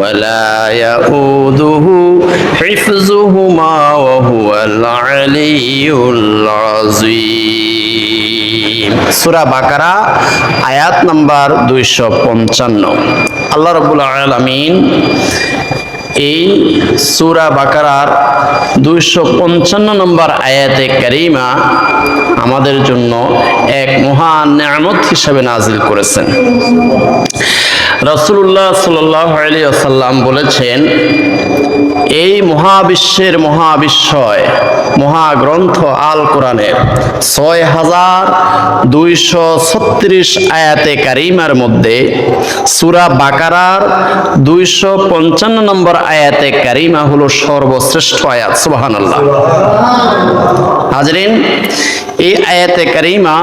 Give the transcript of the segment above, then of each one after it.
ولا يؤوده حفظهما وهو العلي العظيم সূরা বাকারা আয়াত নাম্বার 255 আল্লাহ রাব্বুল আলামিন এই সুরা বাকারার দুইশো পঞ্চান্ন নম্বর আয়াতে কারিমা আমাদের জন্য এক মহান নিয়ামত হিসাবে নাজিল করেছেন। রসুল্লাহ সাল্লাম বলেছেন এই মহাবিশ্বের মহাবিশ্বয়, মহাগ্রন্থ আল কোরআনের ছয় হাজার দুইশো ছত্রিশ আয়াতে কারিমার মধ্যে সুরা বাকারার দুইশো পঞ্চান্ন নম্বর আয়াতে কারিমা হলো সর্বশ্রেষ্ঠ আয়াত সুবাহান আল্লাহ হাজরিন, এই আয়াতে কারিমা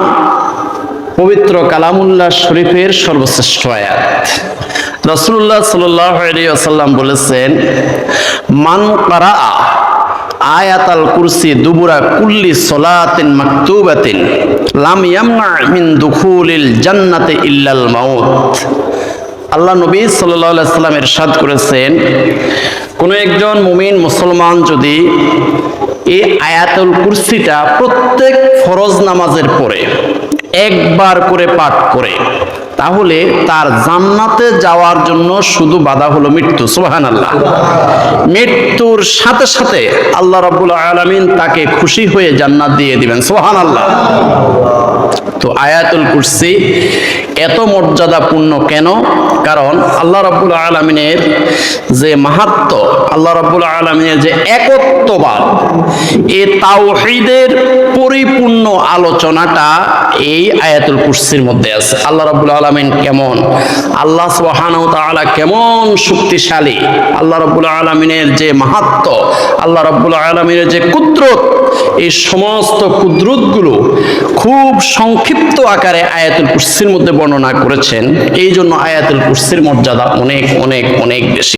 পবিত্র কালামুল্লাহ শরীফের সর্বশ্রেষ্ঠ আয়াত। রসুল্লাহ সাল্লাম বলেছেন, মান কারা আয়াতাল কুরসি দুবুরা কুল্লি সলাতিন মাকতুবাতিন লাম ইয়ামনা মিন দুখুলিল জান্নাতে ইল্লাল মাউত। আল্লাহ নবী সাল্লাহ সাল্লাম এরশাদ করেছেন, কোন একজন মুমিন মুসলমান যদি এই আয়াতুল কুরসিটা প্রত্যেক ফরজ নামাজের পরে একবার করে পাঠ করে তাহলে তার জান্নাতে যাওয়ার জন্য শুধু বাধা হলো মৃত্যু সোহান আল্লাহ মৃত্যুর সাথে সাথে আল্লাহ রাব্বুল আলামিন তাকে খুশি হয়ে জান্নাত দিয়ে দিবেন সোহান আল্লাহ তো আয়াতুল কুরসি এত মর্যাদাপূর্ণ কেন? কারণ আল্লাহ রাব্বুল আলমিনের যে মাহাত্ম, আল্লাহ রাব্বুল আলমিনের যে একত্ববাদ, এ তাওহীদের পরিপূর্ণ আলোচনাটা এই আয়াতুল কুরসির মধ্যে আছে। আল্লাহ রাব্বুল আলামিন কেমন? আল্লাহ সুবহানাহু তাআলা কেমন শক্তিশালী? আল্লাহ রাব্বুল আলামিনের যে মাহাত্ম, আল্লাহ রাব্বুল আলামিনের যে কুদরত এই সমস্ত কুদরতগুলো খুব সংক্ষিপ্ত আকারে আয়াতুল কুরসির মধ্যে বর্ণনা করেছেন। এই জন্য আয়াতুল কুরসির মর্যাদা অনেক অনেক অনেক বেশি।